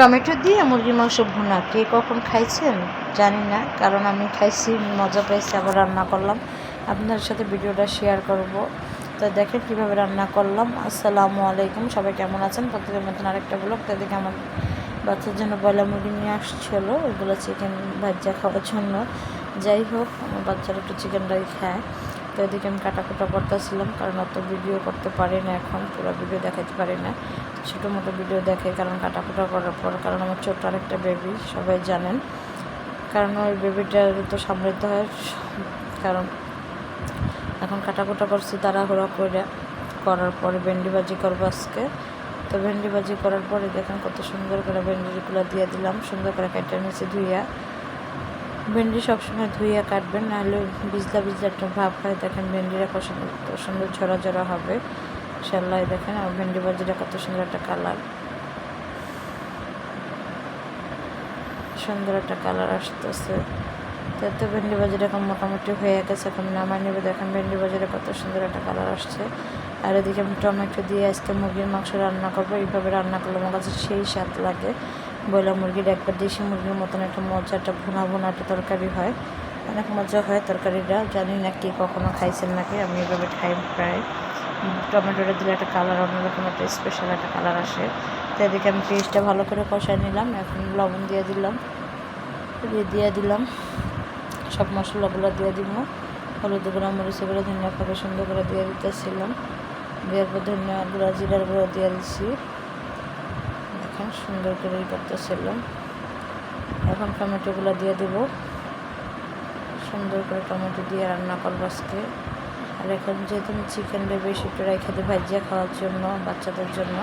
Tomato দিয়ে মুরগির মাংস ভুনা। কে কখন খাইছেন জানি না, কারণ আমি খাইছি, মজা পেয়েছি আবার রান্না করলাম। আপনাদের সাথে ভিডিওটা শেয়ার করব। তো দেখেন কীভাবে রান্না করলাম। আসসালামু আলাইকুম, সবাই কেমন আছেন? প্রত্যেকের মতন আরেকটা ব্লগ তো দেখে আমার বাচ্চার জন্য বয়লা মুরগি নিয়ে আসছিল। ওইগুলো চিকেন ভাজা খাওয়ার জন্য। যাই হোক, আমার বাচ্চারা একটু চিকেন রাই খায়। এদিকে আমি কাটাকুটা করতেছিলাম, কারণ অত ভিডিও করতে পারি না এখন, পুরো ভিডিও দেখাতে পারি না। ছোটো মোটো ভিডিও দেখে কারণ কাটাকুটা করার পর, কারণ আমার ছোট্ট আরেকটা বেবি সবাই জানেন। কারণ ওই বেবিটার তো সামলাতে হয়, কারণ এখন কাটাকুটা করছি তাড়াহুড়া করে করার পরে ভেন্ডি ভাজি করব আজকে। তো ভেন্ডি ভাজি করার পরে দেখেন কত সুন্দর করে ভেন্ডিগুলো দিয়ে দিলাম, সুন্দর করে কেটে নিয়েছি ধুইয়া। ভেন্ডি সবসময় ধুইয়া কাটবেন, নাহলে বিজলা বিজলা একটা ভাব হয়। দেখেন ভেন্ডিরা কত সুন্দর ঝরা ঝরা হবে। সেল্লাই দেখেন আর ভেন্ডি ভাজিটা কত সুন্দর একটা কালার। সুন্দর একটা কালার আসতেছে। তো ভেন্ডি বাজিটা এখন মোটামুটি হয়ে গেছে, এখন নামাই নেবে। দেখেন ভেন্ডি বাজিটা কত সুন্দর একটা কালার আসছে। আর এদিকে আমি টমেটো দিয়ে আজকে মুরগির মাংস রান্না করব। এইভাবে রান্না করলে আমার কাছে সেই স্বাদ লাগে। বয়লা মুরগির একবার দেশি মুরগির মতন একটা মজা, একটা ভুনা ভুনা একটা তরকারি হয়। অনেক মজা হয় তরকারিটা। জানি না কি কখনো খাইছেন নাকি, আমি এভাবে খাই প্রায়। টমেটোটা দিলে একটা কালার অন্যরকম একটা স্পেশাল একটা কালার আসে। তো এদিকে আমি পেস্টটা ভালো করে কষায় নিলাম। এখন লবণ দিয়ে দিলাম। দিয়ে দিয়ে দিলাম। সব মশলাগুলো দিয়ে দিব। হলুদ গুঁড়া, মরিচ গুঁড়ো, ধনিয়া পাতা সুন্দর করে দিয়ে দিতেছিলাম। দেওয়ার পর ধনিয়া গুঁড়া, জিরার গুঁড়ো দিয়ে দিচ্ছি এখন সুন্দর করে ই করতেছিলাম এখন টমেটোগুলো দিয়ে দিব। সুন্দর করে টমেটো দিয়ে রান্না করব আজকে। আর এখন যেহেতু আমি চিকেনটা বেশি একটু রেখে দিই ভাজিয়া খাওয়ার জন্য, বাচ্চাদের জন্য,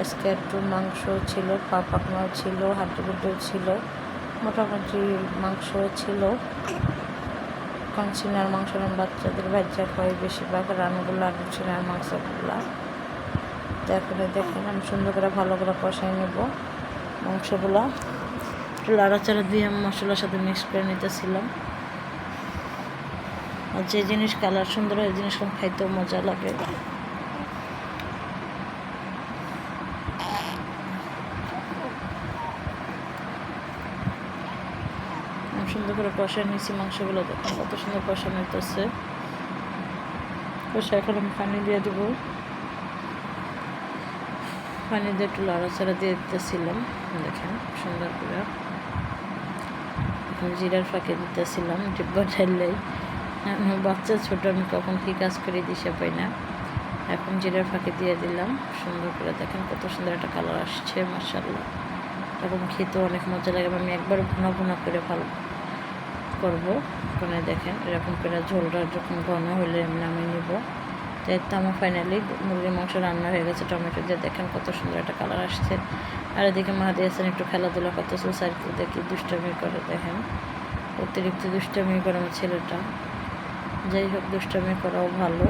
আজকে একটু মাংস ছিল, পা পাকনাও ছিল, হাড্ডি গুড্ডিও ছিল, মোটামুটি মাংস ছিল। এখন চিনার মাংস বাচ্চাদের ভাজা খাওয়াই বেশিরভাগ রানগুলো আর চিনার মাংসগুলো। তো এখন দেখেন, আমি সুন্দর করে ভালো করে কষাই নেব মাংসগুলো। লাড়াচাড়া দিয়ে আমি মশলার সাথে মিক্স করে নিতেছিলাম। আর যে জিনিস কালার সুন্দর হয় জিনিস খাইতেও মজা লাগে। সুন্দর করে কষা নিয়েছি মাংসগুলো, দেখুন কত সুন্দর কষা নিতেছে। কষা এখন আমি পানি দিয়ে দেবো। পানি দিয়ে একটু লড়াচড়া দিয়ে দিতেছিলাম, দেখেন, সুন্দর করে। জিরার ফাঁকে দিতেছিলাম ডিব্বা ঢাললেই বাচ্চা ছোট, আমি কখন কী কাজ করে দিশে পাই না। এখন জিরার ফাঁকে দিয়ে দিলাম, সুন্দর করে। দেখেন কত সুন্দর একটা কালার আসছে মার্শাল্লাহ এরকম খেতেও অনেক মজা লাগে, আমি একবার ভুনা ভুনা করে ভালো করব। ওখানে দেখেন, এরকম করে ঝোলটা যখন ঘন হলে আমি নামিয়ে নিব। তো আমার ফাইনালি মুরগির মাংস রান্না হয়ে গেছে, টমেটো দিয়ে দেখেন কত সুন্দর একটা কালার আসছে। আর এদিকে মা দিয়েছেন একটু খেলাধুলা কত সোসাইটি দেখি দুষ্টামি করে দেখেন। অতিরিক্ত দুষ্টামি করে আমার ছেলেটা। যাই হোক, দুষ্টামি করাও ভালো।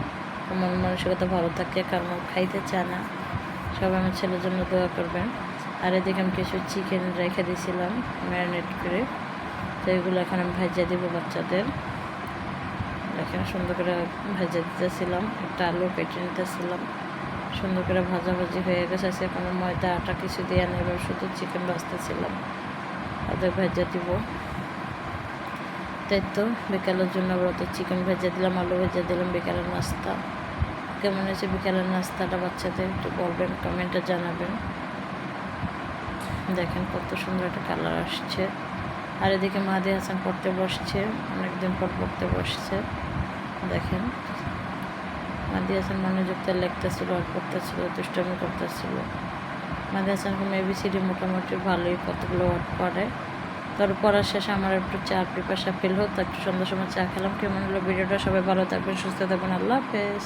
মন মানসিকতা ভালো থাকে, কারণ খাইতে চায় না। সবাই আমার ছেলের জন্য দোয়া করবেন। আর এদিকে আমি কিছু চিকেন রেখে দিয়েছিলাম ম্যারিনেট করে। তো এগুলো এখন আমি ভাজা দেবো বাচ্চাদের। এখানে সুন্দর করে ভাজা দিতেছিলাম। একটা আলু কেটে নিতেছিলাম। সুন্দর করে ভাজাভাজি হয়ে গেছে। সে কোনো ময়দা, আটা কিছু দিয়ে নেবার শুধু চিকেন ভাজতেছিলাম। ওদের ভেজে দিব। তাই তো, বিকালের জন্য আবার তো চিকেন ভেজে দিলাম, আলু ভেজে দিলাম, বিকালের নাস্তা। কেমন হয়েছে বিকালের নাস্তাটা বাচ্চাদের একটু বলবেন, কমেন্টে জানাবেন। দেখেন কত সুন্দর একটা কালার আসছে। আর এদিকে মাহাদি হাসান পড়তে বসছে, অনেকদিন পর পড়তে বসছে। দেখেন। মাদি হাসান মনোযোগ তার লেখতেছিল, আর করতেছিল দুষ্টামি করতেছিল। মাদি হাসান এবিসিডি মোটামুটি ভালোই কতগুলো ওয়ার্ড পড়ে। তার পড়ার শেষে আমার একটু চা পিপাসা হোক হতো, একটু সন্ধ্যার সময় চা খেলাম। কেমন হলো ভিডিওটা? সবাই ভালো থাকবেন, সুস্থ থাকবেন। আল্লাহ হাফেজ।